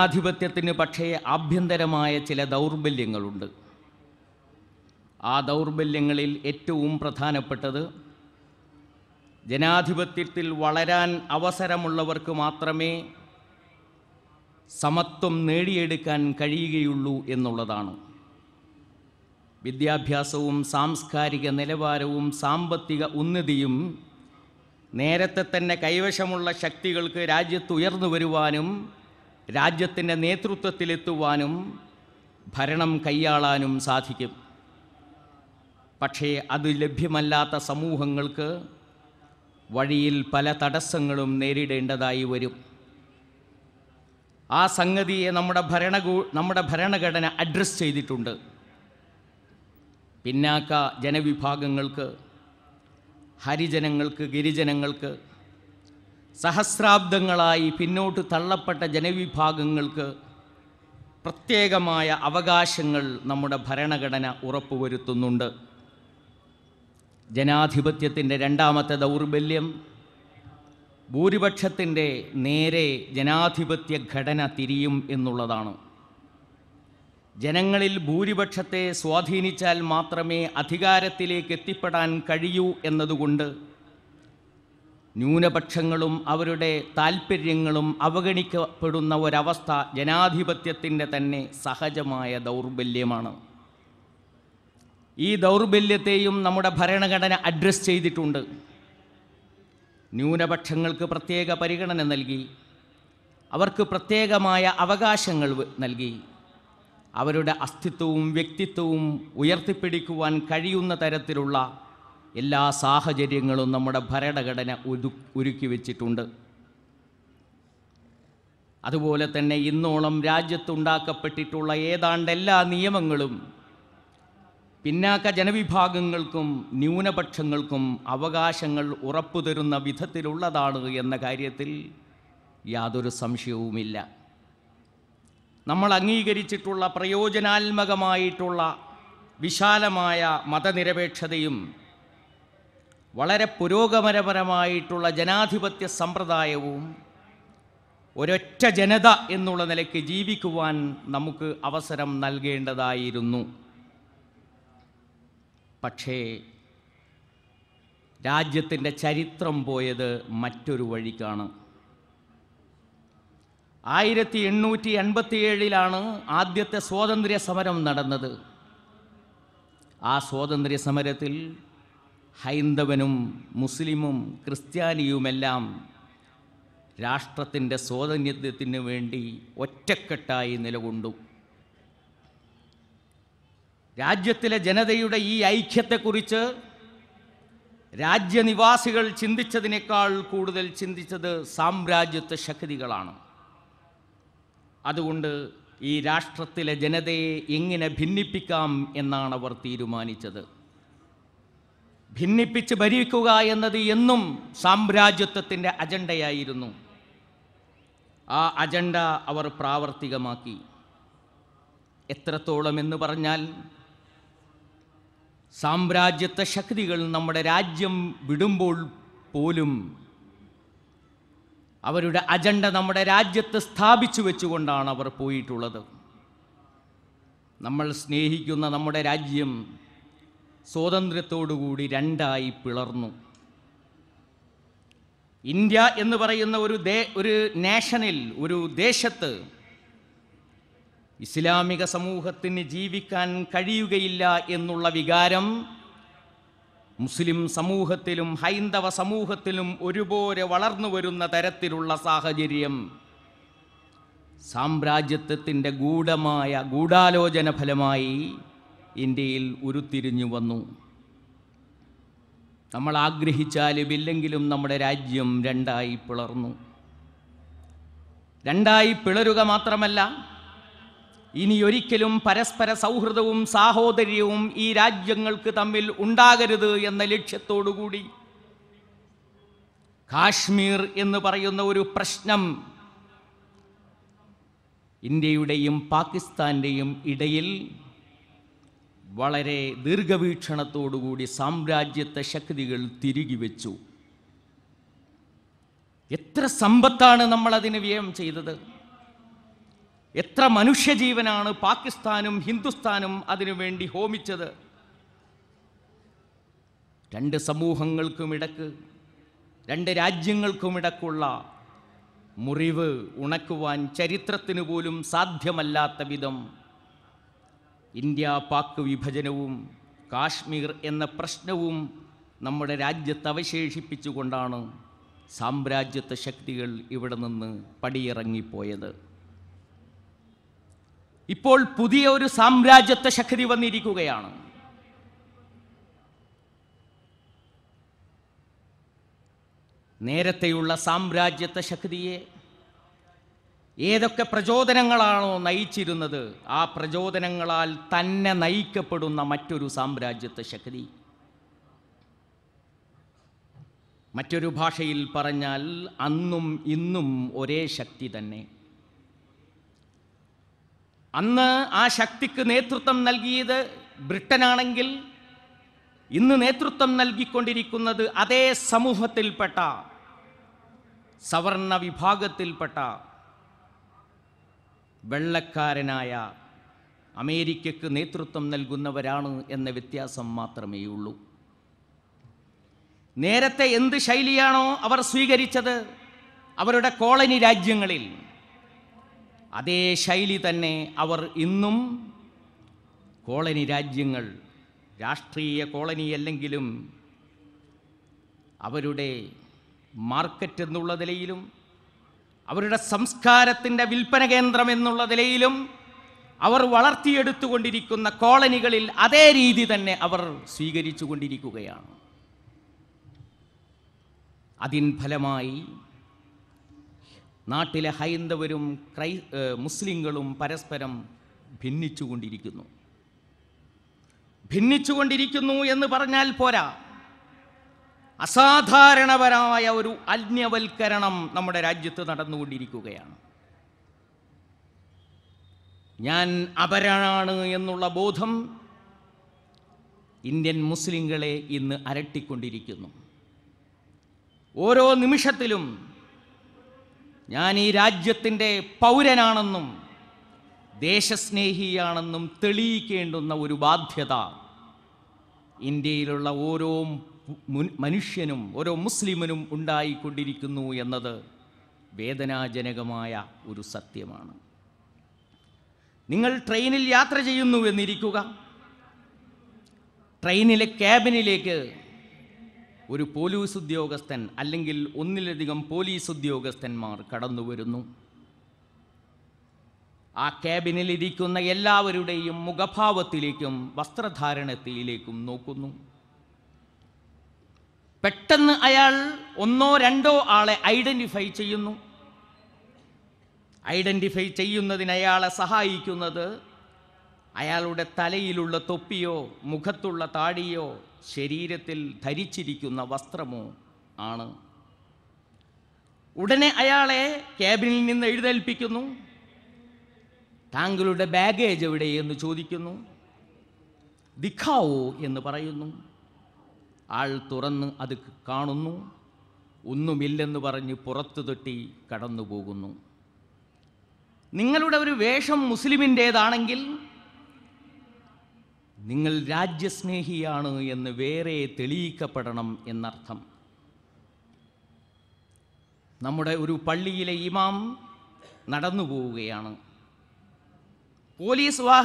ജനാധിപത്യത്തിന് പക്ഷേ ആഭ്യന്തരമായ ചില ദൗർബല്യങ്ങളുണ്ട്. ആ ദൗർബല്യങ്ങളിൽ ഏറ്റവും പ്രധാനപ്പെട്ടത് ജനാധിപത്യത്തിൽ വളരാൻ അവസരമുള്ളവർക്ക് മാത്രമേ സമത്വം നേടിയെടുക്കാൻ കഴിയുകയുള്ളൂ എന്നുള്ളതാണ്. വിദ്യാഭ്യാസവും സാംസ്കാരിക നിലവാരവും സാമ്പത്തിക ഉന്നതിയും നേരത്തെ തന്നെ കൈവശമുള്ള ശക്തികൾക്ക് രാജ്യത്ത് ഉയർന്നു വരുവാനും രാജ്യത്തിന്റെ നേതൃത്വത്തിലെത്തുവാനും ഭരണം കൈയാളാനും സാധിക്കും. പക്ഷേ അത് ലഭ്യമല്ലാത്ത സമൂഹങ്ങൾക്ക് വഴിയിൽ പല തടസ്സങ്ങളും നേരിടേണ്ടതായി വരും. ആ സംഗതിയെ നമ്മുടെ ഭരണകൂ നമ്മുടെ ഭരണഘടന അഡ്രസ്സ് ചെയ്തിട്ടുണ്ട്. പിന്നാക്ക ജനവിഭാഗങ്ങൾക്ക് ഹരിജനങ്ങൾക്ക് ഗിരിജനങ്ങൾക്ക് സഹസ്രാബ്ദങ്ങളായി പിന്നോട്ട് തള്ളപ്പെട്ട ജനവിഭാഗങ്ങൾക്ക് പ്രത്യേകമായ അവകാശങ്ങൾ നമ്മുടെ ഭരണഘടന ഉറപ്പുവരുത്തുന്നുണ്ട്. ജനാധിപത്യത്തിന്റെ രണ്ടാമത്തെ ദൗർബല്യം ഭൂരിപക്ഷത്തിന്റെ നേരെ ജനാധിപത്യ ഘടന തിരിയും എന്നുള്ളതാണ്. ജനങ്ങളിൽ ഭൂരിപക്ഷത്തെ സ്വാധീനിച്ചാൽ മാത്രമേ അധികാരത്തിലേക്ക് എത്തിപ്പെടാൻ കഴിയൂ എന്നതുകൊണ്ട് ന്യൂനപക്ഷങ്ങളും അവരുടെ താൽപ്പര്യങ്ങളും അവഗണിക്കപ്പെടുന്ന ഒരവസ്ഥ ജനാധിപത്യത്തിന്റെ തന്നെ സഹജമായ ദൗർബല്യമാണ്. ഈ ദൗർബല്യത്തെയും നമ്മുടെ ഭരണഘടന അഡ്രസ്സ് ചെയ്തിട്ടുണ്ട്. ന്യൂനപക്ഷങ്ങൾക്ക് പ്രത്യേക പരിഗണന നൽകി. അവർക്ക് പ്രത്യേകമായ അവകാശങ്ങൾ നൽകി. അവരുടെ അസ്തിത്വവും വ്യക്തിത്വവും ഉയർത്തിപ്പിടിക്കുവാൻ കഴിയുന്ന തരത്തിലുള്ള എല്ലാ സാഹചര്യങ്ങളും നമ്മുടെ ഭരണഘടന ഒരു ഒരുക്കി വച്ചിട്ടുണ്ട്. അതുപോലെ തന്നെ ഇന്നോളം രാജ്യത്തുണ്ടാക്കപ്പെട്ടിട്ടുള്ള ഏതാണ്ട് എല്ലാ നിയമങ്ങളും പിന്നാക്ക ജനവിഭാഗങ്ങൾക്കും ന്യൂനപക്ഷങ്ങൾക്കും അവകാശങ്ങൾ ഉറപ്പു തരുന്ന വിധത്തിലുള്ളതാണ് എന്ന കാര്യത്തിൽ യാതൊരു സംശയവുമില്ല. നമ്മൾ അംഗീകരിച്ചിട്ടുള്ള പ്രയോജനാത്മകമായിട്ടുള്ള വിശാലമായ മതനിരപേക്ഷതയും വളരെ പുരോഗമനപരമായിട്ടുള്ള ജനാധിപത്യ സമ്പ്രദായവും ഒരൊറ്റ ജനത എന്നുള്ള നിലയ്ക്ക് ജീവിക്കുവാൻ നമുക്ക് അവസരം നൽകേണ്ടതായിരുന്നു. പക്ഷേ രാജ്യത്തിന്റെ ചരിത്രം പോയത് മറ്റൊരു വഴിക്കാണ്. ആയിരത്തി എണ്ണൂറ്റി എൺപത്തിയേഴിലാണ് ആദ്യത്തെ സ്വാതന്ത്ര്യ സമരം നടന്നത്. ആ സ്വാതന്ത്ര്യ സമരത്തിൽ ഹൈന്ദവനും മുസ്ലിമും ക്രിസ്ത്യാനിയുമെല്ലാം രാഷ്ട്രത്തിന്റെ സ്വാതന്ത്ര്യത്തിന് വേണ്ടി ഒറ്റക്കെട്ടായി നിലകൊണ്ടു. രാജ്യത്തിലെ ജനതയുടെ ഈ ഐക്യത്തെക്കുറിച്ച് രാജ്യനിവാസികൾ ചിന്തിച്ചതിനേക്കാൾ കൂടുതൽ ചിന്തിച്ചത് സാമ്രാജ്യത്വ ശക്തികളാണ്. അതുകൊണ്ട് ഈ രാഷ്ട്രത്തിലെ ജനതയെ എങ്ങനെ ഭിന്നിപ്പിക്കാം എന്നാണ് അവർ തീരുമാനിച്ചത്. ഭിന്നിപ്പിച്ച് ഭരിക്കുക എന്നത് എന്നും സാമ്രാജ്യത്വത്തിന്റെ അജണ്ടയായിരുന്നു. ആ അജണ്ട അവർ പ്രാവർത്തികമാക്കി. എത്രത്തോളം എന്ന് പറഞ്ഞാൽ സാമ്രാജ്യത്വ ശക്തികൾ നമ്മുടെ രാജ്യം വിടുമ്പോൾ പോലും അവരുടെ അജണ്ട നമ്മുടെ രാജ്യത്ത് സ്ഥാപിച്ചു വെച്ചുകൊണ്ടാണ് അവർ പോയിട്ടുള്ളത്. നമ്മൾ സ്നേഹിക്കുന്ന നമ്മുടെ രാജ്യം സ്വാതന്ത്ര്യത്തോടുകൂടി രണ്ടായി പിളർന്നു. ഇന്ത്യ എന്ന് പറയുന്ന ഒരു ദേ ഒരു നാഷനിൽ ഒരു ദേശത്ത് ഇസ്ലാമിക സമൂഹത്തിന് ജീവിക്കാൻ കഴിയുകയില്ല എന്നുള്ള വികാരം മുസ്ലിം സമൂഹത്തിലും ഹൈന്ദവ സമൂഹത്തിലും ഒരുപോലെ വളർന്നു വരുന്ന തരത്തിലുള്ള സാഹചര്യം സാമ്രാജ്യത്വത്തിന്റെ ഗൂഢമായ ഗൂഢാലോചന ഫലമായി ഇന്ത്യയിൽ ഉരുത്തിരിഞ്ഞു വന്നു. നമ്മൾ ആഗ്രഹിച്ചാലും ഇല്ലെങ്കിലും നമ്മുടെ രാജ്യം രണ്ടായി പിളർന്നു. രണ്ടായി പിളരുക മാത്രമല്ല ഇനിയൊരിക്കലും പരസ്പര സൗഹൃദവും സാഹോദര്യവും ഈ രാജ്യങ്ങൾക്ക് തമ്മിൽ ഉണ്ടാകരുത് എന്ന ലക്ഷ്യത്തോടുകൂടി. കാശ്മീർ എന്ന് പറയുന്ന ഒരു പ്രശ്നം ഇന്ത്യയുടെയും പാകിസ്ഥാന്റെയും ഇടയിൽ വളരെ ദീർഘവീക്ഷണത്തോടുകൂടി സാമ്രാജ്യത്തെ ശക്തികൾ തിരികെ വെച്ചു. എത്ര സമ്പത്താണ് നമ്മൾ അതിന് വ്യയം ചെയ്തത്? എത്ര മനുഷ്യജീവനാണ് പാകിസ്ഥാനും ഹിന്ദുസ്ഥാനും അതിനുവേണ്ടി ഹോമിച്ചത്? രണ്ട് സമൂഹങ്ങൾക്കുമിടക്ക് രണ്ട് രാജ്യങ്ങൾക്കുമിടക്കുള്ള മുറിവ് ഉണക്കുവാൻ ചരിത്രത്തിന് പോലും സാധ്യമല്ലാത്ത വിധം ഇന്ത്യ പാക് വിഭജനവും കാശ്മീർ എന്ന പ്രശ്നവും നമ്മുടെ രാജ്യത്ത് അവശേഷിപ്പിച്ചുകൊണ്ടാണ് സാമ്രാജ്യത്വ ശക്തികൾ ഇവിടെ നിന്ന് പടിയിറങ്ങിപ്പോയത്. ഇപ്പോൾ പുതിയ ഒരു സാമ്രാജ്യത്വ ശക്തി വന്നിരിക്കുകയാണ്. നേരത്തെയുള്ള സാമ്രാജ്യത്വ ശക്തിയെ ഏതൊക്കെ പ്രചോദനങ്ങളാണോ നയിച്ചിരുന്നത് ആ പ്രചോദനങ്ങളാൽ തന്നെ നയിക്കപ്പെടുന്ന മറ്റൊരു സാമ്രാജ്യത്വ ശക്തി. മറ്റൊരു ഭാഷയിൽ പറഞ്ഞാൽ അന്നും ഇന്നും ഒരേ ശക്തി തന്നെ. അന്ന് ആ ശക്തിക്ക് നേതൃത്വം നൽകിയത് ബ്രിട്ടനാണെങ്കിൽ ഇന്ന് നേതൃത്വം നൽകിക്കൊണ്ടിരിക്കുന്നത് അതേ സമൂഹത്തിൽപ്പെട്ട സവർണ വിഭാഗത്തിൽപ്പെട്ട വെള്ളക്കാരനായ അമേരിക്കയ്ക്ക് നേതൃത്വം നൽകുന്നവരാണ് എന്ന വ്യത്യാസം മാത്രമേയുള്ളൂ നേരത്തെ എന്ത് ശൈലിയാണോ അവർ സ്വീകരിച്ചത് അവരുടെ കോളനി രാജ്യങ്ങളിൽ അതേ ശൈലി തന്നെ അവർ ഇന്നും കോളനി രാജ്യങ്ങൾ രാഷ്ട്രീയ കോളനി അല്ലെങ്കിലും അവരുടെ മാർക്കറ്റ് എന്നുള്ള നിലയിലും അവരുടെ സംസ്കാരത്തിന്റെ വിൽപ്പന കേന്ദ്രം എന്നുള്ള നിലയിലും അവർ വളർത്തിയെടുത്തുകൊണ്ടിരിക്കുന്ന കോളനികളിൽ അതേ രീതി തന്നെ അവർ സ്വീകരിച്ചു കൊണ്ടിരിക്കുകയാണ് അതിൻ ഫലമായി നാട്ടിലെ ഹൈന്ദവരും ക്രൈ മുസ്ലിങ്ങളും പരസ്പരം ഭിന്നിച്ചുകൊണ്ടിരിക്കുന്നു. ഭിന്നിച്ചുകൊണ്ടിരിക്കുന്നു എന്ന് പറഞ്ഞാൽ പോരാ. അസാധാരണപരമായ ഒരു അജ്ഞവൽക്കരണം നമ്മുടെ രാജ്യത്ത് നടന്നുകൊണ്ടിരിക്കുകയാണ്. ഞാൻ അപരനാണ് എന്നുള്ള ബോധം ഇന്ത്യൻ മുസ്ലിങ്ങളെ ഇന്ന് അരട്ടിക്കൊണ്ടിരിക്കുന്നു. ഓരോ നിമിഷത്തിലും ഞാൻ ഈ രാജ്യത്തിന്റെ പൗരനാണെന്നും ദേശസ്നേഹിയാണെന്നും തെളിയിക്കേണ്ടുന്ന ഒരു ബാധ്യത ഇന്ത്യയിലുള്ള ഓരോ മനുഷ്യനും ഓരോ മുസ്ലിമിനും ഉണ്ടായിക്കൊണ്ടിരിക്കുന്നു എന്നത് വേദനാജനകമായ ഒരു സത്യമാണ്. നിങ്ങൾ ട്രെയിനിൽ യാത്ര ചെയ്യുന്നു എന്നിരിക്കുക. ട്രെയിനിലെ ക്യാബിനിലേക്ക് ഒരു പോലീസ് ഉദ്യോഗസ്ഥൻ അല്ലെങ്കിൽ ഒന്നിലധികം പോലീസ് ഉദ്യോഗസ്ഥന്മാർ കടന്നു വരുന്നു. ആ ക്യാബിനിൽ ഇരിക്കുന്ന എല്ലാവരുടെയും മുഖഭാവത്തിലേക്കും വസ്ത്രധാരണത്തിലേക്കും നോക്കുന്നു. പെട്ടെന്ന് അയാൾ ഒന്നോ രണ്ടോ ആളെ ഐഡന്റിഫൈ ചെയ്യുന്നു. ഐഡന്റിഫൈ ചെയ്യുന്നതിന് അയാളെ സഹായിക്കുന്നത് അയാളുടെ തലയിലുള്ള തൊപ്പിയോ മുഖത്തുള്ള താടിയോ ശരീരത്തിൽ ധരിച്ചിരിക്കുന്ന വസ്ത്രമോ ആണ്. ഉടനെ അയാളെ ക്യാബിനിൽ നിന്ന് എഴുന്നേൽപ്പിക്കുന്നു. താങ്കളുടെ ബാഗേജ് എവിടെ എന്ന് ചോദിക്കുന്നു. ദിഖാവോ എന്ന് പറയുന്നു. ആൾ തുറന്ന് അത് കാണുന്നു. ഒന്നുമില്ലെന്ന് പറഞ്ഞ് പുറത്തു തൊട്ടി കടന്നു പോകുന്നു. നിങ്ങളുടെ ഒരു വേഷം മുസ്ലിമിന്റേതാണെങ്കിൽ നിങ്ങൾ രാജ്യസ്നേഹിയാണ് എന്ന് വേറെ തെളിയിക്കപ്പെടണം എന്നർത്ഥം. നമ്മുടെ ഒരു പള്ളിയിലെ ഇമാം നടന്നു പോവുകയാണ്. പോലീസ് വാഹനം